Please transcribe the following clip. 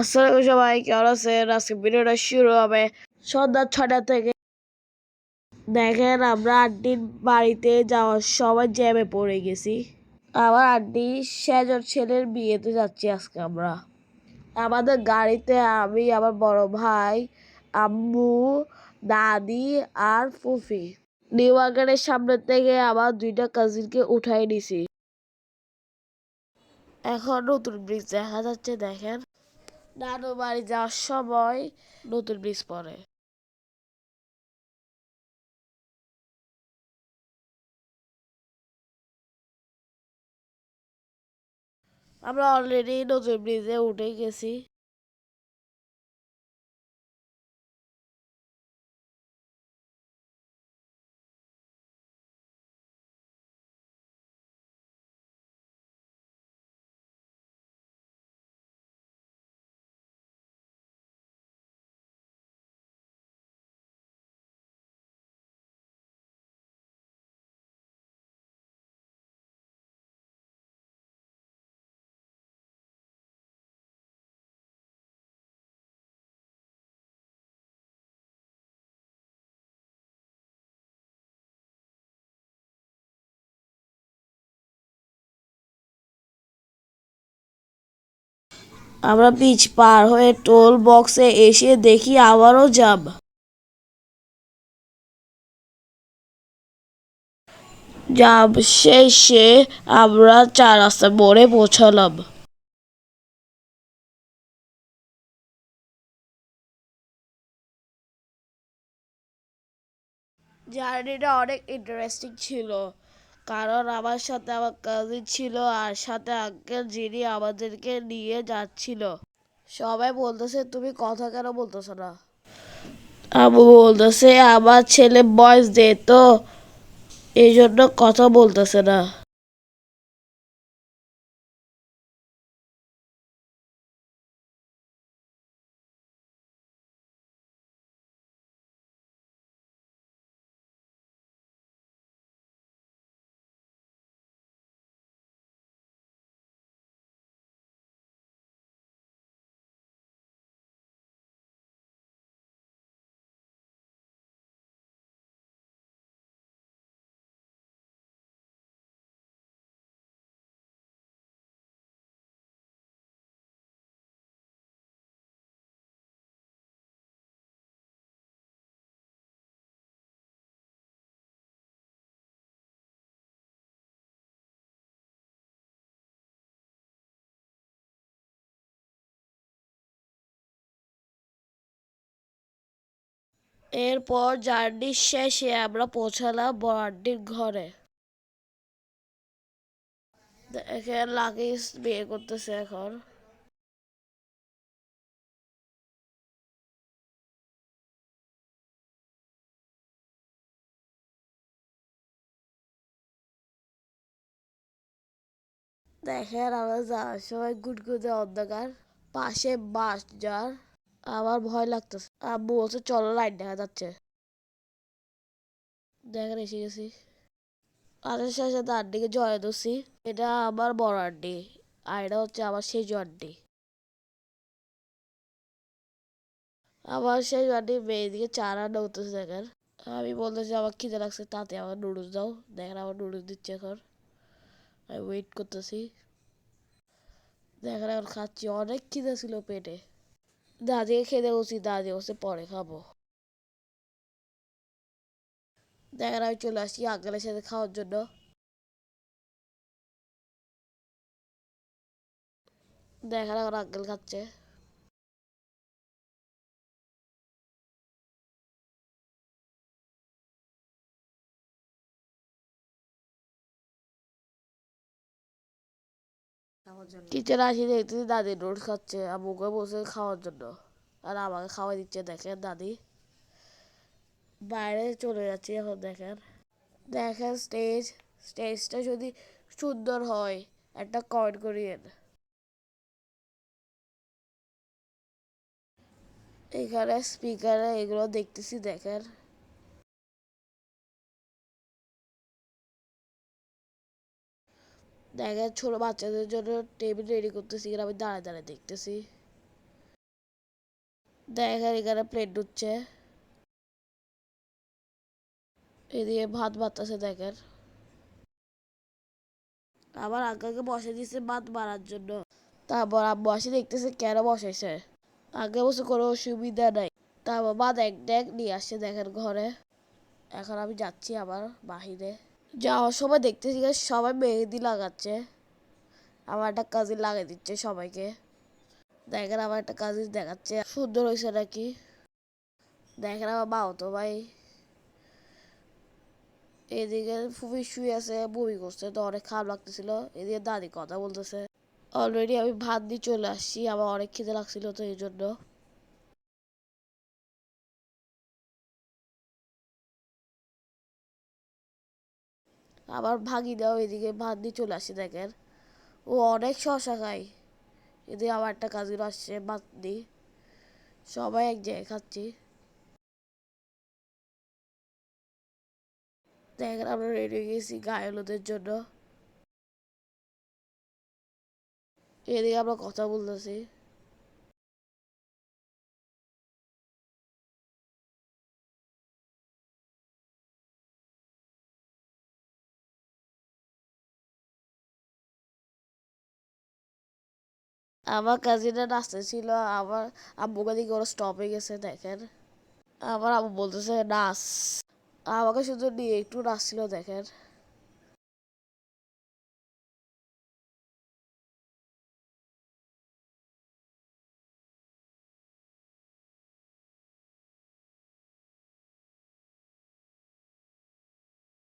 আসসালামু সবাই, কেমন আছেন? আজকে ভিডিওটা শুরু হবে সন্ধ্যা ছটা থেকে। দেখেন, আমরা আন্টির বাড়িতে যাওয়ার সময় জ্যামে পড়ে গেছি। আমার আন্টি সেজন ছেলের বিয়েতে যাচ্ছি আজকে আমরা। আমাদের গাড়িতে আমি, আমার বড় ভাই, আম্মু দাদি আর ফুফি। নিউ মার্কেটের সামনে থেকে আমার দুইটা কাজিনকে উঠাই নিছি। এখন নতুন ব্রিজ দেখা যাচ্ছে, দেখেন। নানু বাড়ি যাওয়ার সময় নতুন ব্রিজ পরে আমরা অলরেডি নতুন ব্রিজে উঠে গেছি। আমরা পিচ পার হয়ে টোল বক্সে এসে দেখি আবারও জ্যাম জ্যাম শেষে আমরা চার রাস্তা মোড়ে পৌঁছালাম। জার্নিটা অনেক ইন্টারেস্টিং ছিল। কারণ আমার সাথে আমার কাজিন ছিল আর সাথে আঙ্কেল যিনি আমাদেরকে নিয়ে যাচ্ছিল। সবাই বলতেছে, তুমি কথা কেন বলতেছো না? আবু বলতেছে, আমার ছেলে বয়স দে তো এই জন্য কথা বলতেছে না। এরপর জার্নির শেষে আমরা পৌঁছালাম বড়ান্টির ঘরে। লাগেজ বিয়ে করতেছে এখন। দেখেন, আমরা যাওয়ার সময় গুটগুদে অন্ধকার, পাশে বাস যার। আমার ভয় লাগতেছে। আব্বু বলছে, চলো লাইট দেখা যাচ্ছে। দেখেন, এসে গেছি। আরের সাথে সাথে আন্টিকে জয় দোষী এটা আমার বড় আন্টি আর এটা হচ্ছে আমার সেজু আন্টি। আমার সেই আন্টি মেয়ের দিকে চা রান্না করতেছে দেখেন। আমি বলতেছি, আমার খিদে লাগছে, তাতে আমার নুডলস দাও। দেখেন, আমার নুডলস দিচ্ছে এখন। আমি ওয়েট করতেছি। দেখেন, এখন খাচ্ছি। অনেক খিদে ছিল পেটে। দাদিকে খেতে বসি দাদি বসে পরে খাব দেখেন আমি চলে আসছি আঙ্কেলের সাথে খাওয়ার জন্য দেখেন এখন আঙ্কেল খাচ্ছে কিচেনে আসি দেখতেছি দাদি নোট খাচ্ছে আম্মুকে বসে খাওয়ার জন্য। আর আমাকে খাওয়া দিচ্ছে, দেখেন দাদি। বাইরে চলে যাচ্ছি এখন, দেখেন। দেখেন স্টেজ স্টেজটা যদি সুন্দর হয়, একটা কমেন্ট করিয়েন। এখানে স্পিকারে এগুলো দেখতেছি, দেখেন। দেখেন ছোট বাচ্চাদের জন্য টেবিল রেডি করতেছি এখানে আমি দাঁড়ায় দাঁড়ায় দেখতেছি। দেখেন এখানে প্লেট ঢুকছে। এদিকে ভাত বাতাসে দেখেন। আবার আঙ্কাকে বসে দিয়েছে ভাত মারার জন্য। তারপর আম্মু আসে দেখতেছে কেন বসাইছে। আগে বসে কোনো অসুবিধা নাই। তারপর মা দেখ দেখ নিয়ে আসছে দেখেন ঘরে। এখন আমি যাচ্ছি আবার বাহিরে। যাওয়ার সময় দেখতেছি সবাই মেহেদি লাগাচ্ছে। আমার একটা কাজিন লাগিয়ে দিচ্ছে সবাইকে। দেখেন আমার একটা কাজিন দেখাচ্ছে। সুন্দর হয়েছে নাকি? দেখেন আমার মা তো ভাই। এদিকে ফুফি শুয়ে আছে, বমি করছে, তো অনেক খারাপ লাগতেছিল। এদিকে দাদি কথা বলতেছে। অলরেডি আমি ভাত দিয়ে চলে আসছি, আমার অনেক খিদে লাগছিল তো এই জন্য। আবার ভাগি দাও এদিকে, ভাত দিয়ে চলে আসি দেখেন। ও অনেক শশা খায়। এদিকে আবার একটা কাজিন আসছে, ভাত দিয়ে সবাই এক জায়গায় খাচ্ছি। দেখেন আমরা রেডি হয়ে গেছি গায়ে হলুদের জন্য। এদিকে আমরা কথা বলতেছি। আমার কাজিনরা নাচতে ছিল, আমার আব্বু দিকে ওরা স্টপে গেছে, দেখেন। আমার আম্মু বলতেছে, নাচ। আমাকে শুধু নিয়ে একটু নাচছিল, দেখেন।